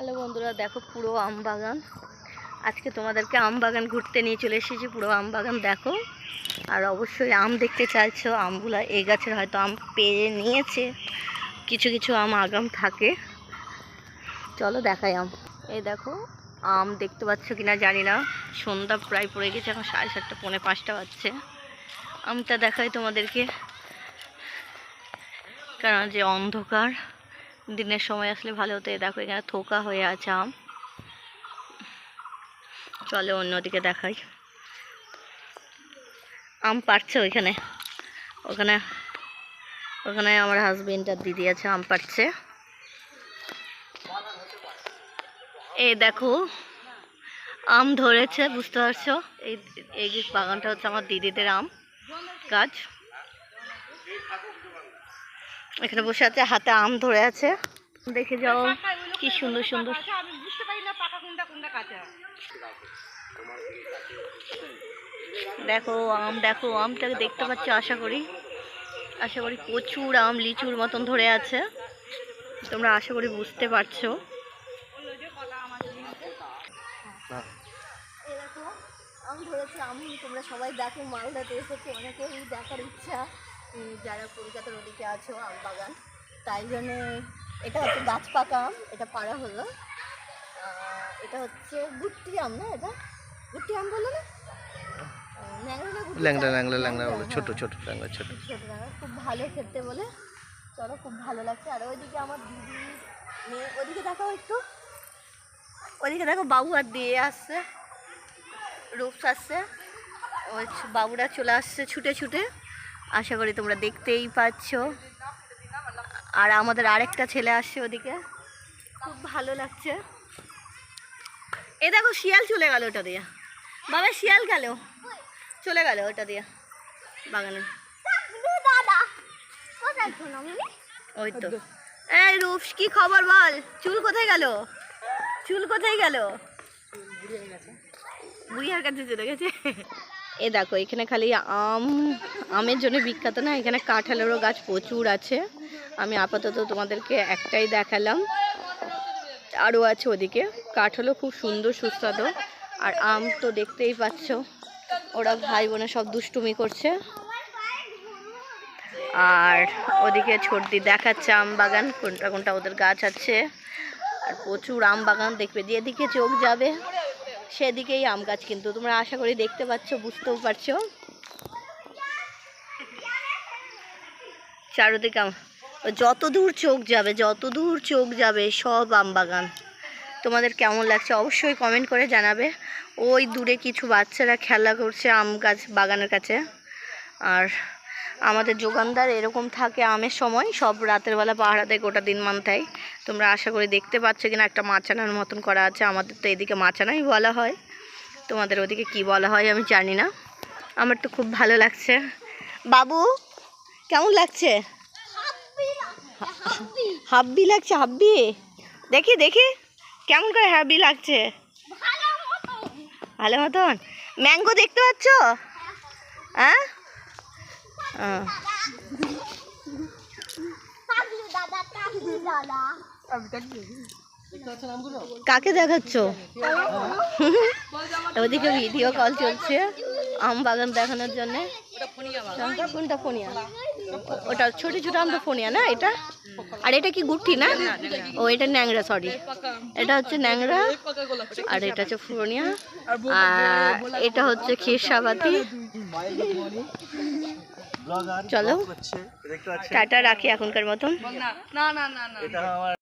Hello বন্ধুরা, দেখো পুরো আম বাগান। আজকে তোমাদেরকে আম বাগান ঘুরতে নিয়ে চলে এসেছি, পুরো আম বাগান দেখো। আর অবশ্যই আম দেখতে চাইছো, আমগুলো এই গাছের হয়তো আম পেয়ে নিয়েছে। কিছু কিছু আম আগাম থাকে। চলো দেখাই আম। এই দেখো, আম দেখতে পাচ্ছ কিনা জানি না। সন্ধ্যা প্রায় পড়ে গেছে, এখন সাড়ে সাতটা, পৌনে পাঁচটা বাজছে। আমটা দেখাই তোমাদেরকে। কারণ যে অন্ধকার। দিনের সময় আসলে ভালো হতো। দেখো এখানে থোকা হয়ে আছে আম। চলে অন্যদিকে দেখাই। আম পাড়ছে ওইখানে। ওখানে ওখানে আমার হাজবেন্ড আর দিদি আছে, আম পাড়ছে। এই দেখো, আম ধরেছে, বুঝতে পারছ? এই এই বাগানটা হচ্ছে আমার দিদিদের আম গাছ। এখানে বসে আছে, হাতে আম ধরে আছে। দেখে যাও কি সুন্দর সুন্দর। দেখো আম, দেখো আমটাকে দেখতে পাচ্ছ, আশা করি। আশা করি প্রচুর আম লিচুর মতন ধরে আছে। তোমরা আশা করি বুঝতে পারছ। আম ধরেছে আম তোমরা সবাই দেখো, মালদাতে এসেছে, অনেকেরই দেখার ইচ্ছা। যারা কলকাতার ওদিকে আছো আম বাগান তাই জন্যে এটা হচ্ছে গাছ পাকা আম এটা পাড়া হলো। এটা হচ্ছে গুট্টি আম না এটা? গুট্টি আম বলো না? ল্যাংড়া ল্যাংড়া ল্যাংড়া বলে হ্যাঁ, ছোট ছোট ল্যাংড়া ছোট। ছোট খুব ভালো খেতে বলে। চলো খুব ভালো লাগছে। আর ওইদিকে আমার দিদি মেয়ে ওদিকে দেখো একটু। ওইদিকে দেখো বাবু আর দিয়ে আসছে। রূপস আসছে। ওই বাবুরা চলে আসছে ছুটে ছুটে। আশা করি তোমরা দেখতেই পাচ্ছ। আর আমাদের আরেকটা ছেলে আসছে ওদিকে। খুব ভালো লাগছে। এ দেখো, শিয়াল চলে গেল ওটা দিয়ে। বাবা, শিয়াল গেল। চলে গেল ওটা দিয়ে। বাগানে। ওই তো। এই রূপস, কি খবর বল? চুল কোথায় গেল? চুল কোথায় গেল? বুড়িয়ার কাছে চলে গেছে। এ দেখো, এখানে খালি আম, আমের জন্য বিখ্যাত না, এখানে কাঁঠালেরও গাছ প্রচুর আছে। আমি আপাতত তোমাদেরকে একটাই দেখালাম। আরও আছে ওদিকে। কাঁঠালও খুব সুন্দর, সুস্বাদু। আর আম তো দেখতেই পাচ্ছ, ওরা ভাই বোনে সব দুষ্টুমি করছে। আর ওদিকে ছোটদি দেখাচ্ছে আম বাগান, কোনটা কোনটা ওদের গাছ আছে। আর প্রচুর আম বাগান দেখবে। যেদিকে চোখ যাবে। সেদিকেই আম গাছ কিন্তু। তোমরা আশা করি দেখতে পাচ্ছ, বুঝতেও পারছ। চারোদিকে আম যত দূর চোখ যাবে, যত দূর চোখ যাবে, সব আম বাগান। তোমাদের কেমন লাগছে অবশ্যই কমেন্ট করে জানাবে। ওই দূরে কিছু বাচ্চারা খেলা করছে আম গাছ বাগানের কাছে। আর আমাদের যোগানদার এরকম থাকে আমের সময়, সব রাতের বেলা পাহারা দেয় গোটা দিন মান দেয় তোমরা আশা করি দেখতে পাচ্ছ কিনা, একটা মাচানার মতন করা আছে, আমাদের তো এদিকে মাচানাই বলা হয়। তোমাদের ওদিকে কি বলা হয় আমি জানি না। আমার তো খুব ভালো লাগছে। বাবু, কেমন লাগছে? হাব্বি লাগছে, হাব্বি। দেখি দেখি, কেমন করে হাব্বি লাগছে? ভালো মতন? ম্যাঙ্গো দেখতে পাচ্ছ? হ্যাঁ। কাকে দেখাচ্ছ? ওদিকে ভিডিও কল চলছে আম বাগান দেখানোর জন্য। কোনটা ফোনিয়া। ওটা ছোট ছোট আমটা ফোনিয়া না এটা? আর এটা কি গুটি না? ও, এটা ন্যাংরা সরি এটা হচ্ছে ন্যাংরা, আর এটা হচ্ছে ফোনিয়া। আর এটা হচ্ছে খিরসাবাতি চলো। টাটা রাখি এখনকার মতন। না না না না। এটা আমার